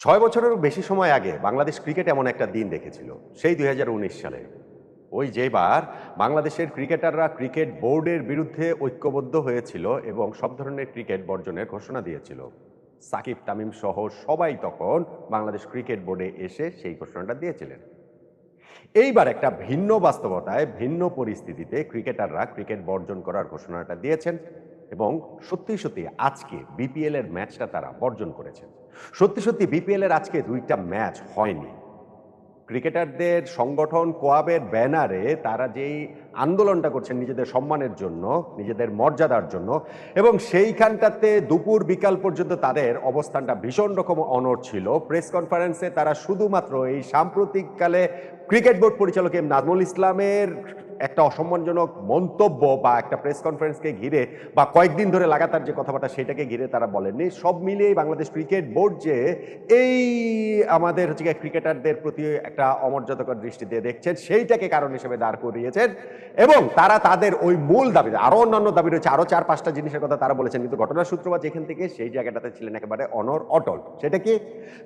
ছয় বছরেরও বেশি সময় আগে বাংলাদেশ ক্রিকেট এমন একটা দিন দেখেছিল, সেই দুই হাজার উনিশ সালে। ওই যেবার বাংলাদেশের ক্রিকেটাররা ক্রিকেট বোর্ডের বিরুদ্ধে ঐক্যবদ্ধ হয়েছিল এবং সব ধরনের ক্রিকেট বর্জনের ঘোষণা দিয়েছিল। সাকিব, তামিম সহ সবাই তখন বাংলাদেশ ক্রিকেট বোর্ডে এসে সেই ঘোষণাটা দিয়েছিলেন। এইবার একটা ভিন্ন বাস্তবতায়, ভিন্ন পরিস্থিতিতে ক্রিকেটাররা ক্রিকেট বর্জন করার ঘোষণাটা দিয়েছেন। এবং সত্যি সত্যি আজকে বিপিএল এর ম্যাচটা তারা বর্জন করেছেন। সত্যি সত্যি বিপিএল এর আজকে দুইটা ম্যাচ হয়নি। ক্রিকেটারদের সংগঠন কোয়াবের ব্যানারে তারা যেই আন্দোলনটা করছেন নিজেদের সম্মানের জন্য, নিজেদের মর্যাদার জন্য, এবং সেইখানটাতে দুপুর, বিকাল পর্যন্ত তাদের অবস্থানটা ভীষণ রকম অনড় ছিল। প্রেস কনফারেন্সে তারা শুধুমাত্র এই সাম্প্রতিককালে ক্রিকেট বোর্ড পরিচালক এম নাজমুল ইসলামের একটা অসম্মানজনক মন্তব্য বা একটা প্রেস কনফারেন্সকে ঘিরে বা কয়েকদিন ধরে লাগাতার যে কথাবার্তা সেটাকে ঘিরে তারা বলেননি। সব মিলিয়ে বাংলাদেশ ক্রিকেট বোর্ড যে এই আমাদের হচ্ছে ক্রিকেটারদের প্রতি একটা অমর্যাদাকর দৃষ্টি দিয়ে দেখছেন, সেইটাকে কারণ হিসেবে দাঁড় করিয়েছেন। এবং তারা তাদের ওই মূল দাবি আরও অন্যান্য দাবি রয়েছে আরও চার, পাঁচটা জিনিসের কথা তারা বলেছেন, কিন্তু ঘটনার সূত্রপাত যেখান থেকে সেই জায়গাটাতে ছিলেন একেবারে অনর অটল। সেটা কি?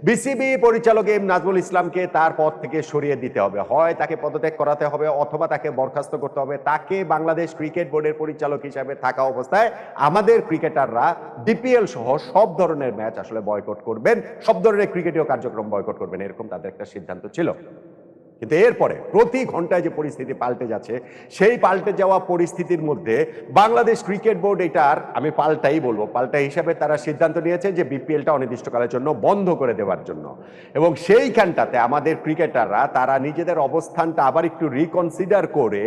বিসিবি পরিচালক এম নাজমুল ইসলামকে তার পদ থেকে সরিয়ে দিতে হবে। হয় তাকে পদত্যাগ করাতে হবে, অথবা তাকে বরখাস্ত করতে হবে। তাকে বাংলাদেশ ক্রিকেট বোর্ডের পরিচালক হিসাবে থাকা অবস্থায় আমাদের ক্রিকেটাররা ডিপিএল সহ সব ধরনের ম্যাচ আসলে বয়কট করবেন। সব ধরনের ক্রিকেটীয় কার্যক্রম বয়কট করবেন, এরকম তাদের একটা সিদ্ধান্ত ছিল। কিন্তু এরপরে প্রতি ঘন্টায় যে পরিস্থিতি পাল্টে যাচ্ছে, সেই পাল্টে যাওয়া পরিস্থিতির মধ্যে বাংলাদেশ ক্রিকেট বোর্ড এটার, আমি পাল্টাই বলব পাল্টা হিসাবে তারা সিদ্ধান্ত নিয়েছে যে বিপিএলটা অনির্দিষ্টকালের জন্য বন্ধ করে দেওয়ার জন্য। এবং সেইখানটাতে আমাদের ক্রিকেটাররা, তারা নিজেদের অবস্থানটা আবার একটু রিকনসিডার করে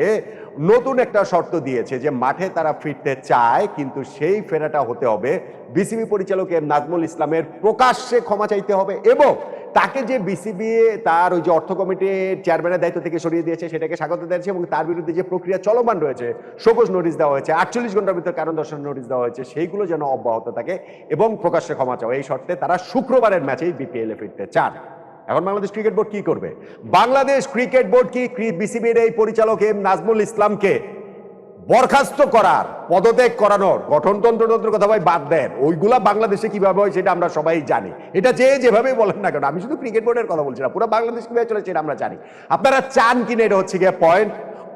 নতুন একটা শর্ত দিয়েছে যে মাঠে তারা ফিরতে চায়, কিন্তু সেই ফেরাটা হতে হবে। বিসিবি পরিচালক এম নাজমুল ইসলামের প্রকাশ্যে ক্ষমা চাইতে হবে এবং তাকে যে বিসিবি তার ওই যে অর্থ কমিটির চেয়ারম্যানের দায়িত্ব থেকে সরিয়ে দিয়েছে, সেটাকে স্বাগত দিয়েছে এবং তার বিরুদ্ধে যে প্রক্রিয়া চলমান রয়েছে, শোকজ নোটিশ দেওয়া হয়েছে, আটচল্লিশ ঘণ্টার ভিতরে কারণ দর্শন নোটিশ দেওয়া হয়েছে, সেইগুলো যেন অব্যাহত থাকে এবং প্রকাশ্যে ক্ষমা চাও এই শর্তে তারা শুক্রবারের ম্যাচেই বিপিএল ফিরতে চান। এখন বাংলাদেশ ক্রিকেট বোর্ড কি করবে? বাংলাদেশ ক্রিকেট বোর্ড কি বিসিবির এই পরিচালক এম নাজমুল ইসলামকে বরখাস্ত করার, পদত্যাগ করানোর গঠনতন্ত্রতন্ত্রের কথা ভাই বাদ দেন। ওইগুলা বাংলাদেশে কীভাবে হয় সেটা আমরা সবাই জানি। এটা যে যেভাবে বলেন না কেন, আমি শুধু ক্রিকেট বোর্ডের কথা বলছি না পুরো বাংলাদেশ কীভাবে চলেছে এটা আমরা জানি। আপনারা চান কিনা এটা হচ্ছে গিয়ে পয়েন্ট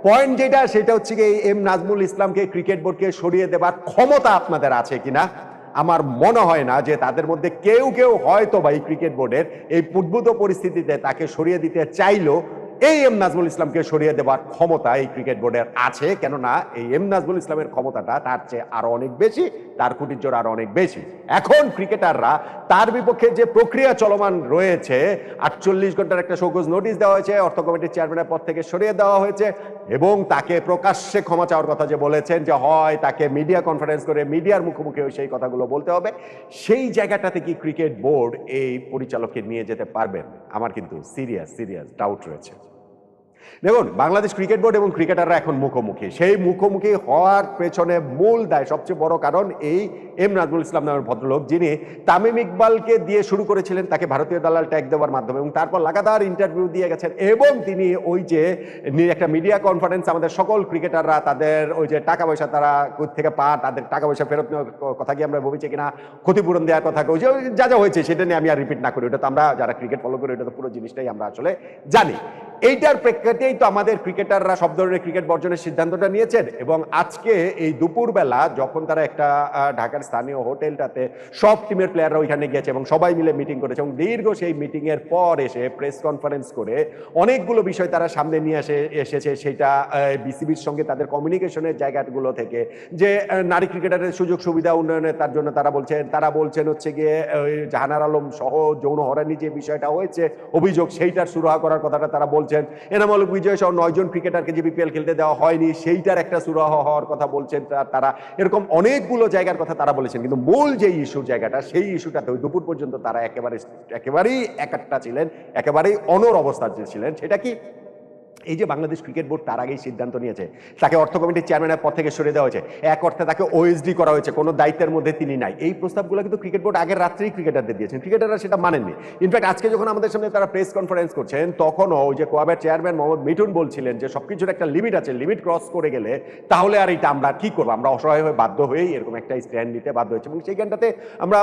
পয়েন্ট যেটা, সেটা হচ্ছে গিয়ে এম নাজমুল ইসলামকে ক্রিকেট বোর্ডকে সরিয়ে দেবার ক্ষমতা আপনাদের আছে কিনা? আমার মনে হয় না যে তাদের মধ্যে কেউ কেউ হয়তো বা এই ক্রিকেট বোর্ডের এই উদ্ভূত পরিস্থিতিতে তাকে সরিয়ে দিতে চাইলো। এই এম নাজমুল ইসলামকে সরিয়ে দেওয়ার ক্ষমতা এই ক্রিকেট বোর্ডের আছে, কেননা এই এম নাজমুল ইসলামের ক্ষমতাটা তার চেয়ে আরও অনেক বেশি, তার কুটির জোর আরও অনেক বেশি। এখন ক্রিকেটাররা তার বিপক্ষে যে প্রক্রিয়া চলমান রয়েছে, আটচল্লিশ ঘণ্টার একটা শোকজ নোটিশ দেওয়া হয়েছে, অর্থ কমিটির চেয়ারম্যানের পদ থেকে সরিয়ে দেওয়া হয়েছে, এবং তাকে প্রকাশ্যে ক্ষমা চাওয়ার কথা যে বলেছেন যে হয়, তাকে মিডিয়া কনফারেন্স করে মিডিয়ার মুখোমুখি হয়ে সেই কথাগুলো বলতে হবে, সেই জায়গাটাতে কি ক্রিকেট বোর্ড এই পরিচালককে নিয়ে যেতে পারবেন আমার কিন্তু সিরিয়াস সিরিয়াস ডাউট রয়েছে। দেখুন, বাংলাদেশ ক্রিকেট বোর্ড এবং ক্রিকেটাররা এখন মুখোমুখি। সেই মুখোমুখি হওয়ার পেছনে মূল দায়, সবচেয়ে বড় কারণ এই এম নাজমুল ইসলাম নামের ভদ্রলোক, যিনি তামিম ইকবালকে দিয়ে শুরু করেছিলেন তাকে ভারতীয় দালাল ট্যাগ দেওয়ার মাধ্যমে এবং তারপর লাগাতার ইন্টারভিউ দিয়ে গেছেন এবং তিনি ওই যে একটা মিডিয়া কনফারেন্স আমাদের সকল ক্রিকেটাররা তাদের ওই যে টাকা পয়সা তারা থেকে পা তাদের টাকা পয়সা ফেরত নেওয়ার কথা কি আমরা ভেবেছি কিনা, ক্ষতিপূরণ দেওয়ার কথা ওই যে যা যা হয়েছে সেটা নিয়ে আমি আর রিপিট না করি। ওটা তো আমরা যারা ক্রিকেট ফলো করি, ওটা তো পুরো জিনিসটাই আমরা আসলে জানি। এইটার প্রেক্ষিতেই তো আমাদের ক্রিকেটাররা সব ধরনের ক্রিকেট বর্জনের সিদ্ধান্তটা নিয়েছেন এবং আজকে এই দুপুরবেলা যখন তারা একটা ঢাকার স্থানীয় হোটেলটাতে সব টিমের প্লেয়াররা ওইখানে গিয়েছে এবং সবাই মিলে মিটিং করেছে এবং দীর্ঘ সেই মিটিং এর পর এসে প্রেস কনফারেন্স করে অনেকগুলো বিষয় তারা সামনে নিয়ে আসে, এসেছে সেটা বিসিবির সঙ্গে তাদের কমিউনিকেশনের জায়গাগুলো থেকে যে নারী ক্রিকেটারের সুযোগ সুবিধা উন্নয়নের তার জন্য তারা বলছেন তারা বলছেন হচ্ছে গিয়ে জাহানার আলম সহ যৌন হরানি যে বিষয়টা হয়েছে, অভিযোগ সেইটার সুরাহা করার কথাটা তারা বলছেন এনামল বিজয় সহ নয়জন ক্রিকেটারকে যে বিপিএল খেলতে দেওয়া হয়নি, সেইটার একটা সুরাহ হওয়ার কথা বলছেন তারা। এরকম অনেকগুলো জায়গার কথা তারা বলেছেন, কিন্তু মূল যে ইস্যুর জায়গাটা, সেই ইস্যুটাতে ওই দুপুর পর্যন্ত তারা একেবারে, একেবারেই একটা ছিলেন, একেবারেই অনর যে ছিলেন। সেটা কি? এই যে বাংলাদেশ ক্রিকেট বোর্ড তার আগেই সিদ্ধান্ত নিয়েছে, তাকে অর্থ কমিটির চেয়ারম্যানের পদ থেকে সরে দেওয়া হয়েছে। এক অর্থে তাকে ওএসডি করা হয়েছে, কোনো দায়িত্বের মধ্যে তিনি নাই। এই প্রস্তাবগুলো কিন্তু ক্রিকেট বোর্ড আগের রাত্রেই ক্রিকেটারদের দিয়েছেন ক্রিকেটাররা সেটা মানেননি। ইনফ্যাক্ট আজকে যখন আমাদের সামনে তারা প্রেস কনফারেন্স করছেন, তখনও ওই যে কোয়াবের চেয়ারম্যান মোহাম্মদ মিঠুন বলছিলেন যে সবকিছুর একটা লিমিট আছে লিমিট ক্রস করে গেলে তাহলে আর এটা আমরা কি করব? আমরা অসহায় হয়ে বাধ্য হয়েই এরকম একটা স্ট্যান্ড নিতে বাধ্য হয়েছে। এবং সেইখানটাতে আমরা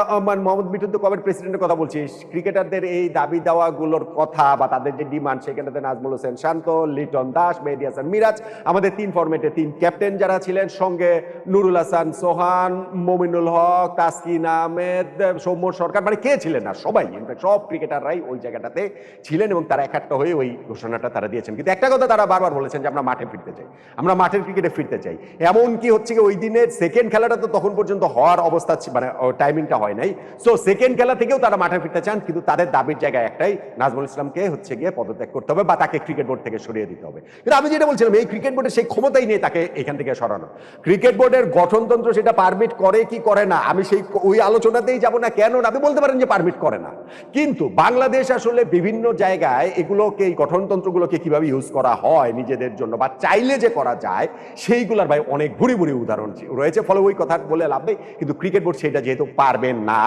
মোহাম্মদ মিঠুন তো কোয়াবের প্রেসিডেন্টের কথা বলছি ক্রিকেটারদের এই দাবি দেওয়াগুলোর কথা বা তাদের যে ডিমান্ড সেখানটাতে নাজমুল হোসেন শান্ত লিটন দাস, মেহেদি হাসান মিরাজ, আমাদের তিন ফরম্যাটে তিন ক্যাপ্টেন যারা ছিলেন, সঙ্গে নুরুল হাসান, সোহান, মমিনুল হক, তাসকিন আহমেদ, সৌম্য সরকার মানে কে ছিলেন না সবাই ইনফ্যাক্ট সব ক্রিকেটাররাই ওই জায়গাটাতে ছিলেন এবং তারা একাট্টা হয়ে ওই ঘোষণাটা তারা দিয়েছেন। কিন্তু একটা কথা তারা বারবার বলেছেন যে আমরা মাঠে ফিরতে চাই, আমরা মাঠের ক্রিকেটে ফিরতে চাই। এমন কি হচ্ছে কি, ওই দিনের সেকেন্ড খেলাটা তো তখন পর্যন্ত হওয়ার অবস্থা মানে টাইমিংটা হয় নাই। সো সেকেন্ড খেলা থেকেও তারা মাঠে ফিরতে চান, কিন্তু তাদের দাবির জায়গায় একটাই, নাজমুল ইসলামকে হচ্ছে গিয়ে পদত্যাগ করতে হবে বা তাকে ক্রিকেট বোর্ড থেকে সরিয়ে দিতে হবে। কিন্তু আমি যেটা বলছিলাম, এই ক্রিকেট বোর্ডের সেই ক্ষমতাই নেই তাকে এখান থেকে সরানো ক্রিকেট বোর্ডের গঠনতন্ত্র সেটা পারমিট করে কি করে না, আমি সেই ওই আলোচনাতেই যাব না কেন না, আপনি বলতে পারেন যে পারমিট করে না। কিন্তু বাংলাদেশ আসলে বিভিন্ন জায়গায় এগুলোকে, এই গঠনতন্ত্রগুলোকে কীভাবে ইউজ করা হয় নিজেদের জন্য বা চাইলে যে করা যায়, সেইগুলোর ভাই অনেক ভুরি ভুরি উদাহরণ রয়েছে। ফলে ওই কথা বলে লাভ নেই। কিন্তু ক্রিকেট বোর্ড সেটা যেহেতু পারবেন না,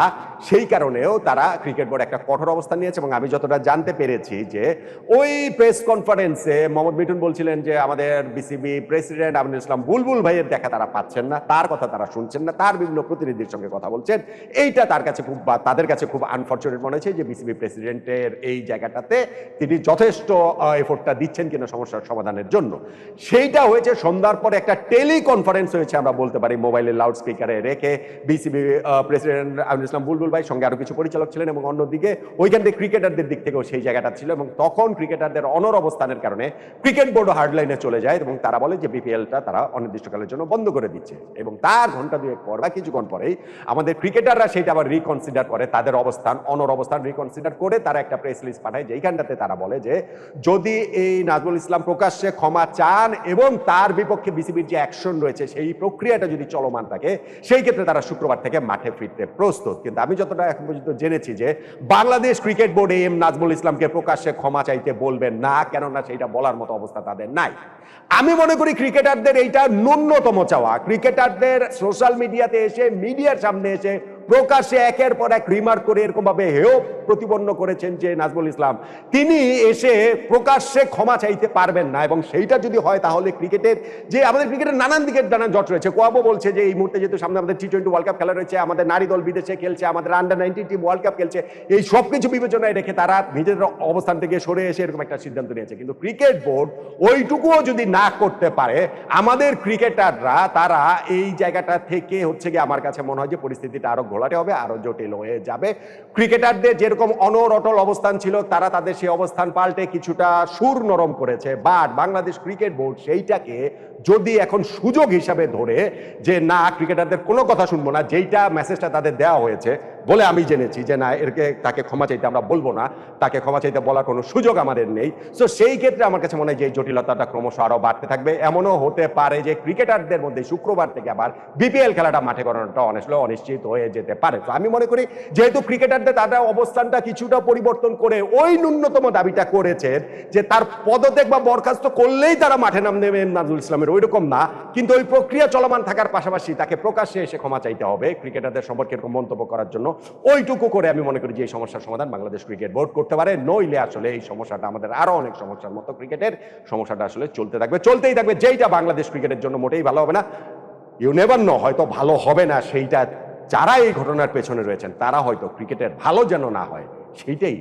সেই কারণেও তারা ক্রিকেট বোর্ড একটা কঠোর অবস্থান নিয়েছে এবং আমি যতটা জানতে পেরেছি যে ওই প্রেস কনফারেন্সে মোহাম্মদ মিঠুন বলছিলেন যে আমাদের বিসিবি প্রেসিডেন্ট আমিনুল ইসলাম বুলবুল ভাইয়ের দেখা তারা পাচ্ছেন না, তার কথা তারা শুনছেন না, তার বিভিন্ন প্রতিনিধির সঙ্গে কথা বলছেন। এইটা তার কাছে খুব বা, তাদের কাছে খুব আনফর্চুনেট মনে হয়েছে যে বিসিবি প্রেসিডেন্টের এই জায়গাটাতে তিনি যথেষ্ট এফোর্টটা দিচ্ছেন কিনা সমস্যার সমাধানের জন্য। সেইটা হয়েছে সন্ধ্যার পরে একটা টেলি কনফারেন্স হয়েছে, আমরা বলতে পারি মোবাইলের লাউড স্পিকারে রেখে বিসিবি প্রেসিডেন্ট আমিনুল ইসলাম বুলবুল ভাই সঙ্গে আরও কিছু পরিচালক ছিলেন এবং অন্যদিকে ওইখান থেকে ক্রিকেটারদের দিক থেকেও সেই জায়গাটা ছিল এবং তখন ক্রিকেটারদের অনর অবস্থানের কারণে ক্রিকেট বোর্ডও হার্ডলাইনে চলে যায় এবং তারা বলে যে বিপিএলটা তারা অনির্দিষ্টকালের জন্য বন্ধ করে দিচ্ছে। এবং তার ঘণ্টা দুয়েক পর বা কিছুক্ষণ পরেই আমাদের ক্রিকেটাররা সেটা আবার রিকনসিডার করে, তাদের অবস্থান অনর অবস্থান রিকনসিডার করে তারা একটা প্রেস লিস্ট পাঠায়, যেইখানটাতে তারা বলে যে যদি এই নাজমুল ইসলাম প্রকাশ্যে ক্ষমা চান এবং তার বিপক্ষে বিসিবির যে অ্যাকশন রয়েছে, সেই প্রক্রিয়াটা যদি চলমান থাকে, সেই ক্ষেত্রে তারা শুক্রবার থেকে মাঠে ফিরতে প্রস্তুত। কিন্তু আমি যতটা এখন পর্যন্ত জেনেছি যে Bangladesh cricket board M Nazmul ইসলামকে প্রকাশ্যে ক্ষমা চাইতে বলবেন না, কেননা সেইটা বলার মতো অবস্থা তাদের নাই। আমি মনে করি ক্রিকেটারদের এইটা ন্যূনতম চাওয়া। ক্রিকেটারদের সোশ্যাল মিডিয়াতে এসে মিডিয়ার সামনে এসে প্রকাশ্যে একের পর এক রিমার্ক করে এরকম ভাবে হেয় প্রতিপন্ন করেছেন যে নাজমুল ইসলাম। তিনি এসে প্রকাশ্যে ক্ষমা চাইতে পারবেন না এবং সেইটা যদি হয় তাহলে ক্রিকেটের যে আমাদের ক্রিকেটের নানান দিকের নানান জট রয়েছে। কোয়াবো বলছে যে এই মুহূর্তে যেহেতু সামনে আমাদের টি টোয়েন্টি ওয়ার্ল্ড কাপ খেলা রয়েছে, আমাদের নারী দল বিদেশে খেলছে, আমাদের under nineteen team world cup খেলছে, এই সব কিছু বিবেচনায় রেখে তারা নিজেদের অবস্থান থেকে সরে এসে এরকম একটা সিদ্ধান্ত নিয়েছে। কিন্তু ক্রিকেট বোর্ড ওইটুকুও যদি না করতে পারে, আমাদের ক্রিকেটাররা, তারা এই জায়গাটা থেকে হচ্ছে গিয়ে আমার কাছে মনে হয় যে পরিস্থিতিটা আরও ঘোলাটে হবে, আরও জটিল হয়ে যাবে। ক্রিকেটারদের যেরকম অনর অটল অবস্থান ছিল, তারা তাদের সেই অবস্থান পাল্টে কিছুটা সুর নরম করেছে। বাট বাংলাদেশ ক্রিকেট বোর্ড সেইটাকে যদি এখন সুযোগ হিসাবে ধরে যে, না, ক্রিকেটারদের কোনো কথা শুনব না, যেইটা মেসেজটা তাদের দেওয়া হয়েছে, বলে আমি জেনেছি যে, না, এরকে, তাকে ক্ষমা চাইতে আমরা বলব না, তাকে ক্ষমা চাইতে বলার কোনো সুযোগ আমাদের নেই। সো সেই ক্ষেত্রে আমার কাছে মনে হয় যে জটিলতাটা ক্রমশ আরও বাড়তে থাকবে। এমনও হতে পারে যে, ক্রিকেটারদের মধ্যে শুক্রবার থেকে আবার বিপিএল খেলাটা মাঠে করানোটা অনেক অনিশ্চিত হয়ে যেতে পারে। তো আমি মনে করি যেহেতু ক্রিকেটারদের তাদের অবস্থানটা কিছুটা পরিবর্তন করে ওই ন্যূনতম দাবিটা করেছেন যে তার পদত্যাগ বা বরখাস্ত করলেই তারা মাঠে নাম নেবেন নাজরুল ইসলামের। ওই রকম না। কিন্তু ওই প্রক্রিয়া চলমান থাকার পাশাপাশি তাকে প্রকাশ্যে এসে ক্ষমা চাইতে হবে ক্রিকেটারদের সম্পর্কে এরকম মন্তব্য করার জন্য। ওইটুকু করে আমি মনে করি যে এই সমস্যার সমাধান বাংলাদেশ ক্রিকেট বোর্ড করতে পারে। নইলে আসলে এই সমস্যাটা আমাদের আরও অনেক সমস্যার মতো ক্রিকেটের সমস্যাটা আসলে চলতে থাকবে। চলতেই থাকবে। যেইটা বাংলাদেশ ক্রিকেটের জন্য মোটেই ভালো হবে না। ইউ নেভার হয়তো ভালো হবে না সেইটা যারা এই ঘটনার পেছনে রয়েছেন তারা হয়তো ক্রিকেটের ভালো যেন না হয় সেইটাই।